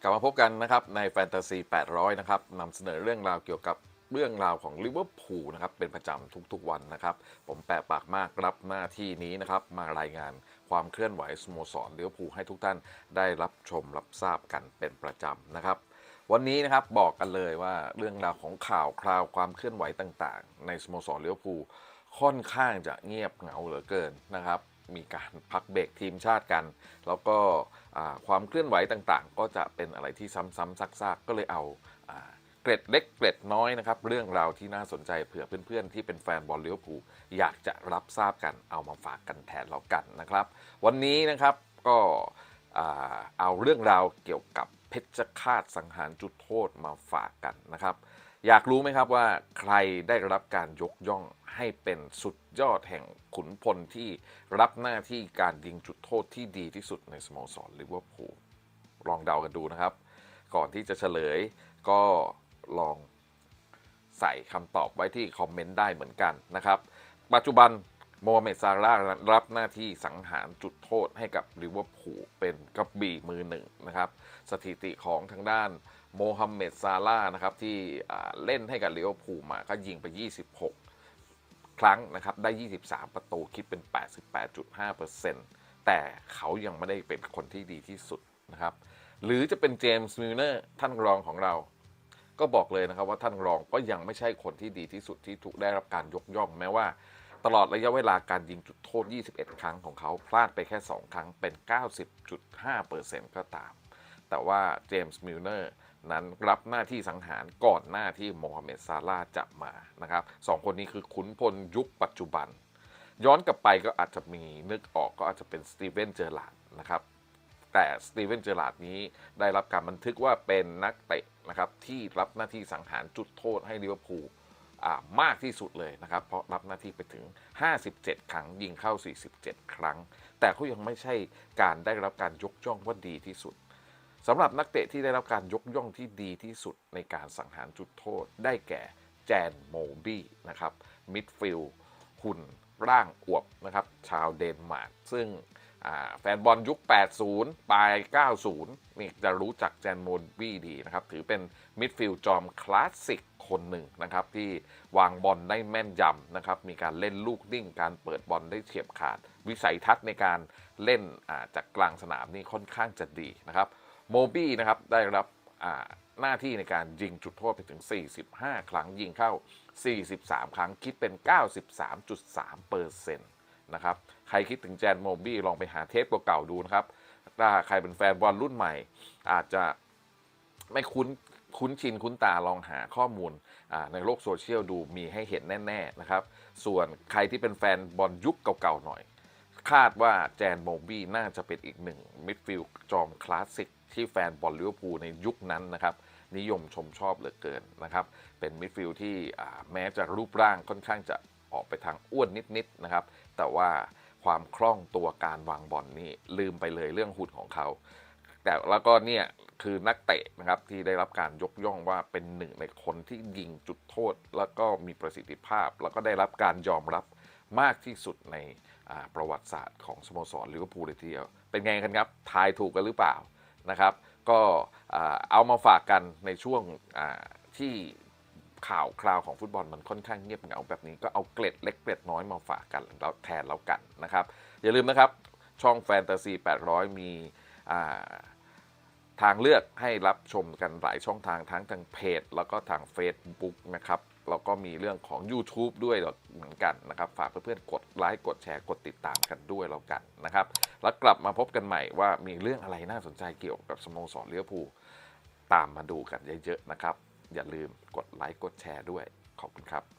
กลับมาพบกันนะครับในแฟนตาซี 800 นะครับนำเสนอเรื่องราวเกี่ยวกับเรื่องราวของลิเวอร์พูลนะครับเป็นประจำทุกๆวันนะครับ ผมแปะปากมากรับหน้าที่นี้นะครับ มารายงานความเคลื่อนไหวสโมสรลิเวอร์พูลให้ทุกท่านได้รับชมรับทราบกันเป็นประจำนะครับ วันนี้นะครับบอกกันเลยว่าเรื่องราวของข่าวคราวความเคลื่อนไหวต่างๆ ในสโมสรลิเวอร์พูลค่อนข้างจะเงียบเหงาเหลือเกินนะครับ มีการพักเบรกทีมชาติกัน แล้วก็ความเคลื่อนไหวต่างๆ ก็จะเป็นอะไรที่ซ้ำๆซักๆ ก็เลยเอาอเกร็ดเล็กเกร็ดน้อยนะครับ เรื่องราวที่น่าสนใจเผื่อเพื่อนๆ ที่เป็นแฟนบอลเลิเวอร์พูอยากจะรับทราบกันเอามาฝากกันแทนแล้วกันนะครับ วันนี้นะครับก็เอาเรื่องราวเกี่ยวกับเพชฌฆาตสังหารจุดโทษมาฝากกันนะครับ อยากรู้ไหมครับว่าใครได้รับการยกย่องให้เป็นสุดยอดแห่งขุนพลที่รับหน้าที่การยิงจุดโทษที่ดีที่สุดในสโมสรลิเวอร์พูลลองเดากันดูนะครับ ก่อนที่จะเฉลยก็ลองใส่คำตอบไว้ที่คอมเมนต์ได้เหมือนกันนะครับ ปัจจุบันโมฮัมเหม็ดซาร่ารับหน้าที่สังหารจุดโทษให้กับลิเวอร์พูลเป็นกระบี่มือหนึ่งนะครับ สถิติของทางด้าน โมฮัมเหม็ดซาร่านะครับที่เล่นให้กับลิเวอร์พูลมาก็ยิงไป 26 ครั้งนะครับ ได้ 23 ประตูคิดเป็น 88.5%แต่เขายังไม่ได้เป็นคนที่ดีที่สุดนะครับ หรือจะเป็นเจมส์มิลเนอร์ท่านรองของเรา ก็บอกเลยนะครับว่าท่านรองก็ยังไม่ใช่คนที่ดีที่สุดที่ถูกได้รับการยกย่องแม้ว่าตลอดระยะเวลาการยิงจุดโทษ 21 ครั้งของเขาพลาดไปแค่ 2 ครั้งเป็น 90.5%ก็ตาม แต่ว่าเจมส์มิลเนอร์ นั้นรับหน้าที่สังหารก่อนหน้าที่โมฮัมเหม็ดซาร่าจะมานะครับสองคนนี้คือขุนพลยุคปัจจุบัน ย้อนกลับไปก็อาจจะมีนึกออกก็อาจจะเป็นสตีเวนเจอร์ลาดนะครับแต่สตีเวนเจอร์ลาดนี้ได้รับการบันทึกว่าเป็นนักเตะนะครับที่รับหน้าที่สังหารจุดโทษให้ลิเวอร์พูลมากที่สุดเลยนะครับ เพราะรับหน้าที่ไปถึง 57 ครั้ง ยิงเข้า 47 ครั้ง แต่เขายังไม่ใช่การได้รับการยกย่องว่าดีที่สุด สำหรับนักเตะที่ได้รับการยกย่องที่ดีที่สุดในการสังหารจุดโทษ ได้แก่แจนโมบี้นะครับมิดฟิลหุ่นร่างอวบนะครับชาวเดนมาร์กซึ่งแฟนบอลยุค 80 ปลาย 90 นี่จะรู้จักแจนโมบี้ดีนะครับ ถือเป็นมิดฟิลด์จอมคลาสสิกคนหนึ่งนะครับ ที่วางบอลได้แม่นยำนะครับ มีการเล่นลูกนิ่งการเปิดบอลได้เฉียบขาด วิสัยทัศน์ในการเล่นจากกลางสนามนี่ค่อนข้างจะดีนะครับ โมบี้นะครับได้รับหน้าที่ในการยิงจุดโทษไปถึง 45 ครั้งยิงเข้า 43 ครั้งคิดเป็น 93.3เปอร์เซ็นต์นะครับใครคิดถึงแจนโมบี้ลองไปหาเทปเก่าๆดูนะครับ ถ้าใครเป็นแฟนบอลรุ่นใหม่ อาจจะไม่คุ้นคุ้นชินคุ้นตาลองหาข้อมูลในโลกโซเชียลดูมีให้เห็นแน่ ๆนะครับ ส่วนใครที่เป็นแฟนบอลยุคเก่าๆหน่อย คาดว่าแจนโมบี้น่าจะเป็นอีกหนึ่งมิดฟิลด์จอมคลาสสิกที่แฟนบอลลิเวอร์พูลในยุคนั้นนะครับ นิยมชมชอบเหลือเกินนะครับ เป็นมิดฟิลด์ที่แม้จะรูปร่างค่อนข้างจะออกไปทางอ้วนนิดๆนะครับ แต่ว่าความคล่องตัวการวางบอลนี่ลืมไปเลยเรื่องหุ่นของเขา แต่แล้วก็เนี่ยคือนักเตะนะครับที่ได้รับการยกย่องว่าเป็นหนึ่งในคนที่ยิงจุดโทษ แล้วก็มีประสิทธิภาพ แล้วก็ได้รับการยอมรับ มากที่สุดในประวัติศาสตร์ของสโมสรลิเวอร์พูลเลยทีเดียวเป็นไงกันครับทายถูกกันหรือเปล่านะครับ ก็เอามาฝากกันในช่วงที่ข่าวคราวของฟุตบอลมันค่อนข้างเงียบเหงาแบบนี้ก็เอาเกล็ดเล็กเกล็ดน้อยมาฝากกันแล้วแทนแล้วกันนะครับ อย่าลืมนะครับ ช่องแฟนตาซี 800 มีอ่าทางเลือกให้รับชมกันหลายช่องทางทั้งทางเพจ แล้วก็ทาง Facebook นะครับ แล้วก็มีเรื่องของ YouTube ด้วยเหมือนกันนะครับ ฝากเพื่อนๆกดไลค์กดแชร์กดติดตามกันด้วยแล้วกันนะครับ แล้วกลับมาพบกันใหม่ว่ามีเรื่องอะไรน่าสนใจเกี่ยวกับสโมสรเลี้ยวภูตามมาดูกันเยอะๆนะครับ อย่าลืมกดไลค์กดแชร์ด้วยขอบคุณครับ